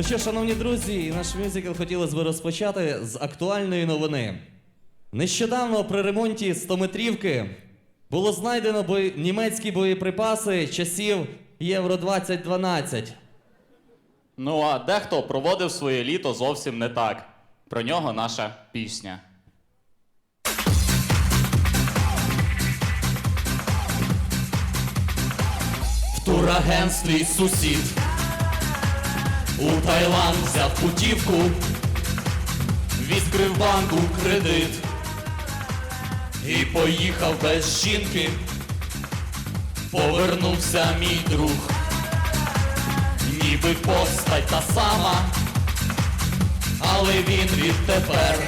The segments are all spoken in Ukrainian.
Ну що, шановні друзі, наш мюзикл хотілося б розпочати з актуальної новини. Нещодавно при ремонті 100-метрівки було знайдено бої... німецькі боєприпаси часів Євро 2012. Ну а дехто проводив своє літо зовсім не так. Про нього наша пісня. В турагентстві сусід у Таїланд взяв путівку, відкрив банку кредит і поїхав без жінки. Повернувся мій друг ніби постать та сама, але він відтепер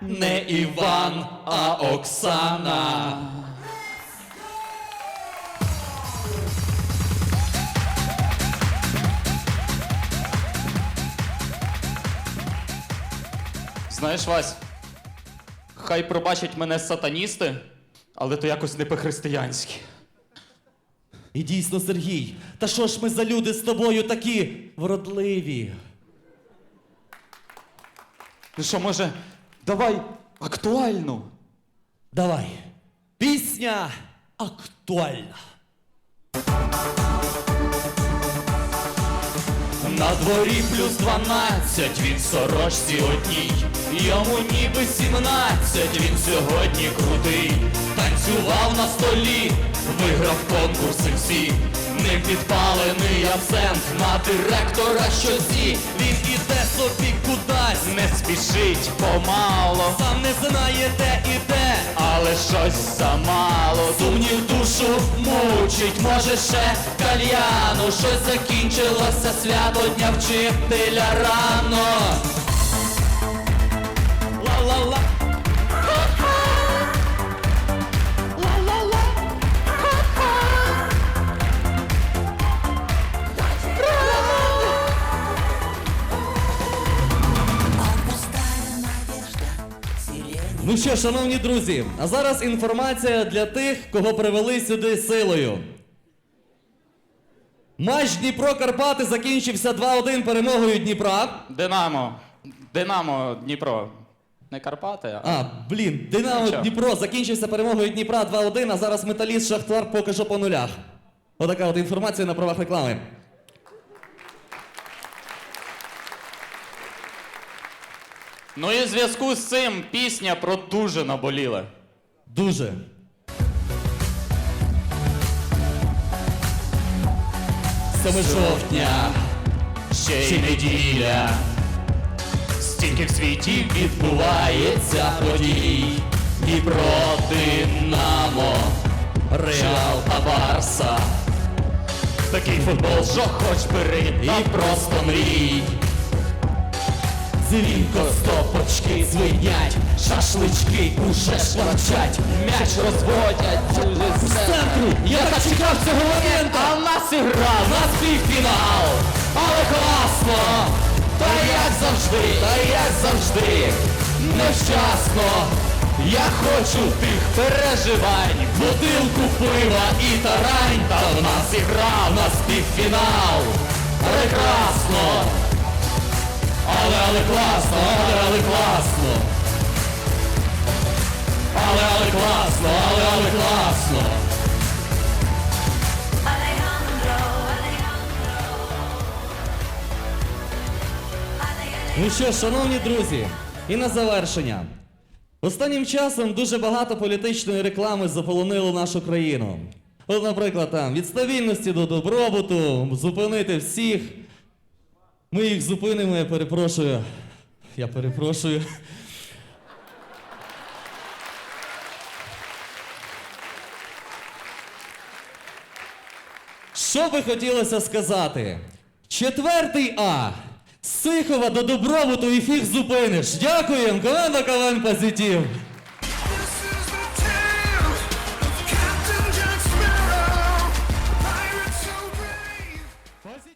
не Іван, а Оксана. Знаєш, Вась, хай пробачать мене сатаністи, але то якось не по-християнськи. І дійсно, Сергій, та що ж ми за люди з тобою такі вродливі? Ну що, може, давай актуальну? Давай. Пісня актуальна. На дворі плюс 12, він сорочці одній. Йому ніби 17, він сьогодні крутий. Танцював на столі, виграв конкурси всі. Ним підпалений абсент на директора щосі. Він іде собі кудись, не спішить помало. Сам не знає де іде, але щось замало. Сумнів душу мучить, може ще кальяну. Щось закінчилося свято дня вчителя рано. Ну що, шановні друзі, а зараз інформація для тих, кого привели сюди силою. Матч Дніпро Карпати закінчився 2-1 перемогою Дніпра. Динамо. Динамо, Дніпро. Не Карпати, а. А, блін, Динамо Нічого. Дніпро закінчився перемогою Дніпра 2-1, а зараз металіст Шахтар поки що по нулях. Отака от інформація на правах реклами. Ну і в зв'язку з цим пісня про дуже наболіле. Дуже. Сьоме жовтня. ще й неділя. Стільки в світі відбувається подій. І проти Динамо, Реал та Барса. Такий футбол, що хоч бери, і просто мрій. Дзвінко стопочки звинять, шашлички уже шкварчать, м'яч розводять з центру. Я так чекав цього моменту, а в нас ігра, в нас півфінал. Але класно! Та як завжди, та як завжди, невчасно. Я хочу тих переживань, бутилку пива і тарань. Та в нас ігра, в нас півфінал. Прекрасно! Але, але класно, але, але класно. Але, але класно, але, але класно. Ну що, шановні друзі, і на завершення. Останнім часом дуже багато політичної реклами заполонило нашу країну. От, наприклад, там від стабільності до добробуту, зупинити всіх. Ми їх зупинимо, я перепрошую. Я перепрошую. Що би хотілося сказати? Четвертий А. З Сихова до добробуту і фіг зупиниш. Дякуємо, команда КВН Позитив.